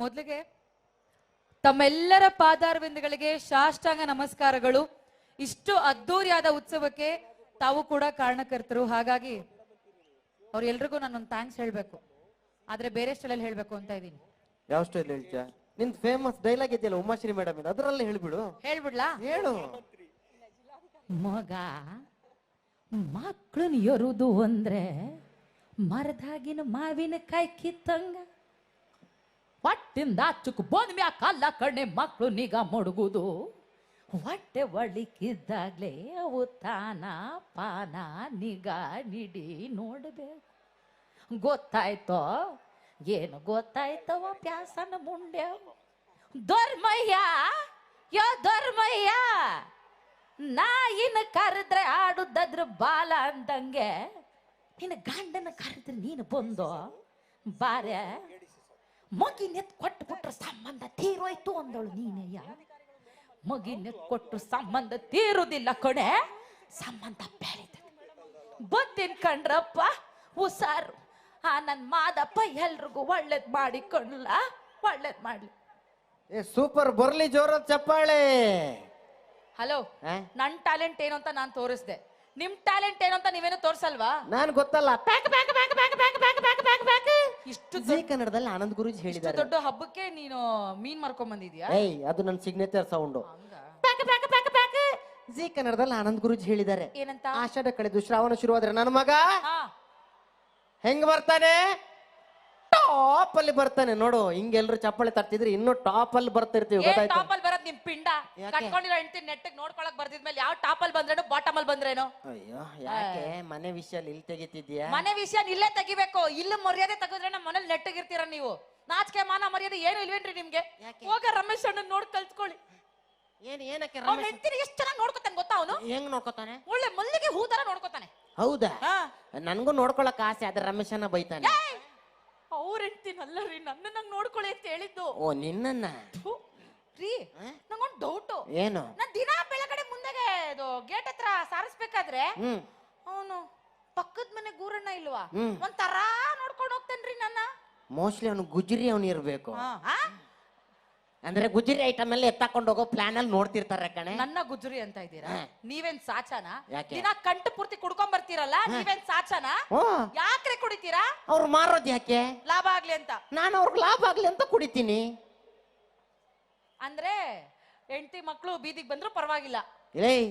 ಮೊದಲಿಗೆ ತಮ್ಮೆಲ್ಲರ ಪಾದಾರವಿಂದಗಳಿಗೆ ಸಾಷ್ಟಾಂಗ ನಮಸ್ಕಾರಗಳು. ಇಷ್ಟು ಅದ್ದೂರಿಯಾದ ಉತ್ಸವಕ್ಕೆ ತಾವು ಕೂಡ ಕಾರಣಕರ್ತರು. ಹಾಗಾಗಿ ಅವ್ರೆಲ್ರಿಗೂ ನಾನೊಂದು ಥ್ಯಾಂಕ್ಸ್ ಹೇಳ್ಬೇಕು. ಆದ್ರೆ ಬೇರೆ ಸ್ಟೈಲಲ್ಲಿ ಹೇಳ್ಬೇಕು ಅಂತ ಇದ್ದೀನಿ. ಯಾವ ಸ್ಟೈಲ್ ಹೇಳ್ತೀಯಾ? ನಿನ್ ಫೇಮಸ್ ಡೈಲಾಗ್ ಇದೆಯಲ್ಲ ಉಮಾಶ್ರೀ ಮೇಡಮ್ ಇದು? ಅದರಲ್ಲೇ ಹೇಳ್ಬಿಡು. ಹೇಳ್ಬಿಡ್ಲಾ? ಹೇಳು. ಮಗ ಮಕ್ಕಳನ್ನ ಎರುದು ಅಂದ್ರೆ ಮರದಾಗಿನ ಮಾವಿನ ಕಾಯಿ ಕಿತ್ತಂಗ. ಹೊಟ್ಟಿಂದ ಚುಕ್ ಬಂದ್ ಮ್ಯಾ ಕಲ್ಲ ಕಣ್ಣೆ ಮಕ್ಕಳು ನಿಗ ಮುಡುಗುದು. ಹೊಟ್ಟೆ ಒಳಿಕಿದ್ದಾಗ್ಲೇ ಅವು ತಾನ ಪಾನ ನಿಗ ನಿಡಿ ನೋಡಬೇಕು. ಗೊತ್ತಾಯ್ತೋ? ಏನು ಗೊತ್ತಾಯ್ತವ ಪ್ಯಾಸನ ಮುಂಡೆ ಧರ್ಮಯ್ಯ ಯೋ ಧರ್ಮಯ್ಯ ನಾಯಿನ ಕರೆದ್ರೆ ಆಡುದದ್ರ ಬಾಲ ಅಂದಂಗೆ ನಿನ್ನ ಗಂಡನ ಕರೆದ್ರೆ ನೀನು ಬಂದು ಬಾರೆ. ಮಗಿನೆತ್ ಕೊಟ್ಟು ಕೊಟ್ಟರು ಸಂಬಂಧ ತೀರೋಯ್ತು ಅಂದಳು ನೀನಯ್ಯ ಮಗಿನೆತ್ ಕೊಟ್ಟು ಸಂಬಂಧ ತೀರುದಿಲ್ಲ ಕೊಡೆ ಸಂಬಂಧ ಬೆಳೀತದೆ ಬತ್ತೀನಿ ಕಂಡ್ರಪ್ಪ ಹುಷಾರು. ಆ ನನ್ ಮಾದಪ್ಪ ಎಲ್ರಿಗೂ ಒಳ್ಳೇದ್ ಮಾಡಿ ಕೊಡ್ಲ ಒಳ್ಳೇದ್ ಮಾಡ್ಲಿ. ಏ ಸೂಪರ್ ಬರ್ಲಿ ಜೋರ ಚಪ್ಪಾಳೆ. ಹಲೋ ನನ್ನ ನನ್ ಟ್ಯಾಲೆಂಟ್ ಏನು ಅಂತ ನಾನ್ ತೋರಿಸ್ದೆ. ನಿಮ್ ಟ್ಯಾಲೆಂಟ್ ಏನು ಅಂತ ನೀವೇನು ತೋರಿಸಲ್ವಾ? ನಾನ್ ಗೊತ್ತಲ್ಲ. Bank bank bank bank bank pack ಇಷ್ಟು ಜೀ ಕನ್ನಡದಲ್ಲಿ ಆನಂದ್ ಗುರುಜಿ ಇಷ್ಟು ಹೇಳಿದ್ದಾರೆ. ದೊಡ್ಡ ಹಬ್ಬಕ್ಕೆ ನೀನು ಮೀನ್ ಮಾರ್ಕೊಂಡ್ ಬಂದಿದ್ಯಾ ಏಯ್ ಅದು ನನ್ನ ಸಿಗ್ನೇಚರ್ ಸೌಂಡು ಹಂಗ? Pack pack pack pack. Zee ಕನ್ನಡದಲ್ಲಿ ಆನಂದ್ ಗುರುಜಿ ಹೇಳಿದ್ದಾರೆ. ಏನಂತ? ಆಷಾಢ ಕಳೆದು ಶ್ರಾವಣ ಶುರುವಾದ್ರೆ ನನ್ನ ಮಗ ಹಾ. ಹೆಂಗ್ ಬರ್ತಾನೆ? ಟಾಪ್ ಅಲ್ಲಿ ಬರ್ತಾನೆ. ನೋಡು ಹಿಂಗೆಲ್ರು ಚಪ್ಪಾಳೆ ತರ್ತಿದ್ರೆ ಇನ್ನೂ ಟಾಪ್ ಅಲ್ಲಿ ಬರ್ತಿರ್ತೀವಿ ಏನ್ ಗೊತ್ತಾಯ್ತು? ಟಾಪ್ ನಿಮ್ ಪಿಂಡ? ಯಾಕೆ? ಕಟ್ಕೊಂಡಿರೋ ಹೆಂಡತಿ ನೆಟ್ಟಿಗೆ ನೋಡ್ಕೊಳಕ್ ಬರ್ದಿದ್ಮೇಲೆ ಯಾವ ಟಾಪ್ ಅಲ್ಲಿ ಬಂದ್ರೇನು ಬಾಟಮ್ ಅಲ್ಲಿ ಬಂದ್ರೇನು? ಅಯ್ಯೋ ಯಾಕೆ? ಮನೆ ವಿಷಯ ಇಲ್ಲಿ ತೆಗಿತಿದ್ಯಾ? ಮನೆ ವಿಷಯ ಇಲ್ಲೇ ತೆಗಿಬೇಕು. ಇಲ್ಲಿ ಮರ್ಯಾದೆ ತೆಗೆದ್ರೆ ನಮ್ಮ ಮನೇಲಿ ನೆಟ್ಟಗಿರ್ತೀರ ನೀವು? ನಾಚಿಕೆ ಮಾನ ಮರ್ಯಾದೆ ಏನು ಇಲ್ವೇನ್ರಿ ನಿಮ್ಗೆ? ಯಾಕೆ? ಹೋಗ ರಮೇಶ್ ಅಣ್ಣ ನೋಡ್ ಕಲ್ತ್ಕೊಳ್ಳಿ. ಏನ್ ಏನಕ್ಕೆ ಅವ್ನ ರಮೇಶ್ ಹೆಂಡತಿನ ಎಷ್ಟು ಚೆನ್ನಾಗಿ ನೋಡ್ಕೊತಾನೆ ಗೊತ್ತಾ ಅವನು? ಹೆಂಗ್ ನೋಡ್ಕೊತಾನೆ? ಒಳ್ಳೆ ಮಲ್ಲಿಗೆ ಹೂ ತರ ನೋಡ್ಕೊತಾನೆ. ಹೌದಾ? ಹಾ. ನನ್ಗೂ ನೋಡ್ಕೊಳಕ್ ಆಸೆ ಆದ್ರೆ ರಮೇಶನ ಬೈತಾನೆ. ಅವ್ರ ಹೆಂಡ್ತಿನಲ್ಲ ರೀ ನನ್ನ ನಂಗೆ ನೋಡ್ಕೊಳ್ಳಿ ಅಂತ ಹೇಳಿದ್ದು. ಓ ನಿನ್ನನ್ನ? ಥು, ರೀ ನಂಗೊಂದು ಡೌಟ್ ಏನು? ನಾನ್ ದಿನಾ ಬೆಳಗಡೆ ಮುಂದೆಗೆ ಇದು ಗೇಟ್ ಹತ್ರ ಸಾರಿಸ್ಬೇಕಾದ್ರೆ ಹ್ಮ್. ಅವನು ಪಕ್ಕದ ಮನೆ ಗೂರಣ್ಣ ಇಲ್ವಾ? ಹ್ಮ್. ಒಂಥರ ನೋಡ್ಕೊಂಡು ಹೋಗ್ತೇನ್ರಿ ನನ್ನ. ಮೋಸ್ಟ್ಲಿ ಅವನು ಗುಜರಿ ಅವನು ಇರ್ಬೇಕು. ಆ? ಅಂದ್ರೆ ಗುಜರಿ ಐಟಮ್ ಎಲ್ಲ ಎತ್ತಾಕೊಂಡು ಹೋಗೋ ಪ್ಲಾನ್ ಅಲ್ಲಿ ನೋಡ್ತಿರ್ತಾರೆ ಕಣೆ. ನನ್ನ ಗುಜರಿ ಅಂತ ಇದ್ದೀರಾ? ಹಾ. ನೀವೇನ್ ಸಾಚಾನ? ಯಾಕೆ? ದಿನ ಕಂಟ ಪೂರ್ತಿ ಕುಡ್ಕೊಂಡ್ ಬರ್ತೀರಲ್ಲ ನೀವೇನ್ ಸಾಚಾನ? ಓ ಯಾಕ್ರೆ ಕುಡಿತೀರಾ? ಅವ್ರು ಮಾರೋದ್ ಯಾಕೆ? ಲಾಭ ಆಗ್ಲಿ ಅಂತ. ನಾನು ಅವ್ರಿಗೆ ಲಾಭ ಆಗ್ಲಿ ಅಂತ ಕುಡಿತೀನಿ. ಅಂದ್ರೆ ಹೆಂಡತಿ ಮಕ್ಕಳು ಬೀದಿಗೆ ಬಂದ್ರು ಪರವಾಗಿಲ್ಲ. ಏಯ್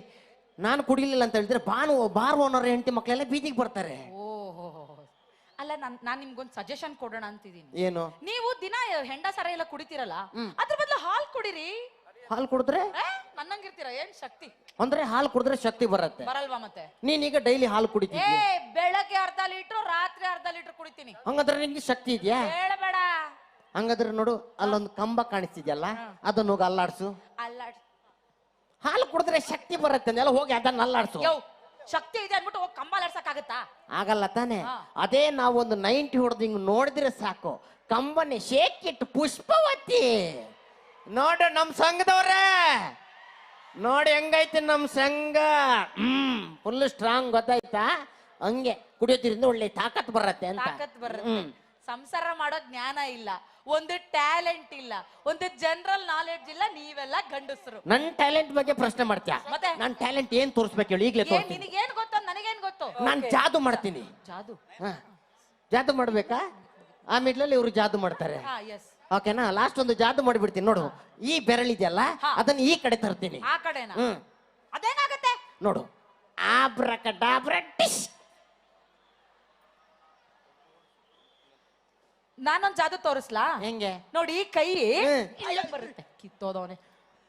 ನಾನು ಕುಡಿಲಿಲ್ಲ ಅಂತ ಹೇಳಿದ್ರೆ ಬಾನು ಬಾರ್ ಓನರ್ ಹೆಂಡತಿ ಮಕ್ಕಳೆಲ್ಲ ಬೀದಿಗೆ ಬರ್ತಾರೆ. ಓಹೋ ಅಲ್ಲ ನಾನ್ ನಾನ್ ನಿಮ್ಗೊಂದ್ ಸಜೆಷನ್ ಕೊಡೋಣ ಅಂತಿದ್ದೀನಿ ಏನು? ನೀವು ದಿನ ಹೆಂಡ ಸರ ಎಲ್ಲ ಕುಡಿತೀರಲ್ಲ ಅದ್ರ ಬದಲು ಹಾಲ್ ಕುಡಿರಿ. ಹಾಲು ಕುಡಿದ್ರೆ? ಏ, ನನ್ನಂಗಿರ್ತೀರ? ಏನ್ ಶಕ್ತಿ? ಅಂದ್ರೆ ಹಾಲು ಕುಡಿದ್ರೆ ಶಕ್ತಿ ಬರುತ್ತೆ. ಬರಲ್ವಾ ಮತ್ತೆ? ನೀನೀಗ ಡೈಲಿ ಹಾಲು ಏ ಬೆಳಗ್ಗೆ ಅರ್ಧ ಲೀಟರ್ ರಾತ್ರಿ ಅರ್ಧ ಲೀಟರ್ ಕುಡಿತೀನಿ. ಹಂಗಂದ್ರೆ ನಿಮ್ಗೆ ಶಕ್ತಿ ಇದೆಯಾ? ಹಂಗಾದ್ರೆ ನೋಡು ಅಲ್ಲೊಂದು ಕಂಬ ಕಾಣಿಸ್ತಿದ್ಯಲ್ಲ ಅದನ್ನ ಹೋಗಿ ಅಲ್ಲಾಡ್ಸು. ಅಲ್ಲ ಹಾಲು ಕುಡಿದ್ರೆ ಶಕ್ತಿ ಬರುತ್ತೆ ಅಂದ್ರೆ ಹೋಗಿ ಅದನ್ನ ಅಲ್ಲಾಡ್ಸು. ಯೋ ಶಕ್ತಿ ಇದೆ ಅಂದ್ಬಿಟ್ಟು ಹೋಗಿ ಕಂಬ ಅಲ್ಲಾಡ್ಸಕ್ಕಾಗತ್ತಾ? ಆಗಲ್ಲ ತಾನೆ. ಅದೇ ನಾವೊಂದು ನೈಂಟಿ ಹೊಡೆದು ಹಿಂಗ್ ನೋಡಿದ್ರೆ ಸಾಕು. ಕಂಬನೆ ಶೇಕಿಟ್ಟು ಇಟ್ಟು ಪುಷ್ಪವತಿ. ನೋಡು ನಮ್ ಸಂಘದವ್ರೆ. ನೋಡಿ ಹೆಂಗೈತಿ ನಮ್ ಸಂಘ. ಹ್ಮ್ ಫುಲ್ ಸ್ಟ್ರಾಂಗ್ ಗೊತ್ತಾಯ್ತಾ? ಹಂಗೆ ಕುಡಿಯೋದ್ರಿಂದ ಒಳ್ಳೆ ತಾಕತ್ ಬರತ್ತೆ ಅಂತ. ತಾಕತ್ ಬರುತ್ತೆ. ಸಂಸಾರ ಮಾಡೋ ಜ್ಞಾನ ಇಲ್ಲ. ಒಂದು ಟ್ಯಾಲೆಂಟ್ ಇಲ್ಲ ಒಂದು ಜನರಲ್ ನಾಲೆಡ್ಜ್ ಇಲ್ಲ ನೀವೆಲ್ಲ ಗಂಡಸರು. ನನ್ ಟ್ಯಾಲೆಂಟ್ ಬಗ್ಗೆ ಪ್ರಶ್ನೆ ಮಾಡ್ತೀಯ? ಮತ್ತೆ? ನನ್ ಟ್ಯಾಲೆಂಟ್ ಏನ್ ತೋರಿಸ್ಬೇಕು ಹೇಳಿ ಈಗಲೇ ಏನ್ ತೋರಿಸ್ತೀನಿ. ನಿನಗೇನ್ ಗೊತ್ತು ನನಗೇನ್ ಗೊತ್ತು? ನಾನು ಜಾದು ಮಾಡ್ತೀನಿ. ಜಾದು? ಹಾ. ಜಾದು ಮಾಡಬೇಕಾ? ಆ ಮಿಡ್ಲಲ್ಲಿ ಇವರು ಜಾದು ಮಾಡ್ತಾರೆ. ಹಾ ಎಸ್ ಓಕೆನಾ? ಲಾಸ್ಟ್ ಒಂದು ಜಾದು ಮಾಡಿಬಿಡ್ತೀನಿ ನೋಡು. ಈ ಬೆರಳಿದೆಯಲ್ಲ ಹಾ. ಅದನ್ನ ಈ ಕಡೆ ತರ್ತೀನಿ. ಆ ಕಡೆನಾ? ಹ್ಮ್. ಅದೇನಾಗತ್ತೆ? ನೋಡು. ಆಬ್ರಕ ಡಾಬ್ರ ಟಿಶ್ ನಾನೊಂದ್ ಜಾದು ತೋರಿಸ್ಲಾ? ಹೆಂಗೆ? ನೋಡಿ ಕೈ ಬರುತ್ತೆ. ಕಿತ್ತೋದವನೆ.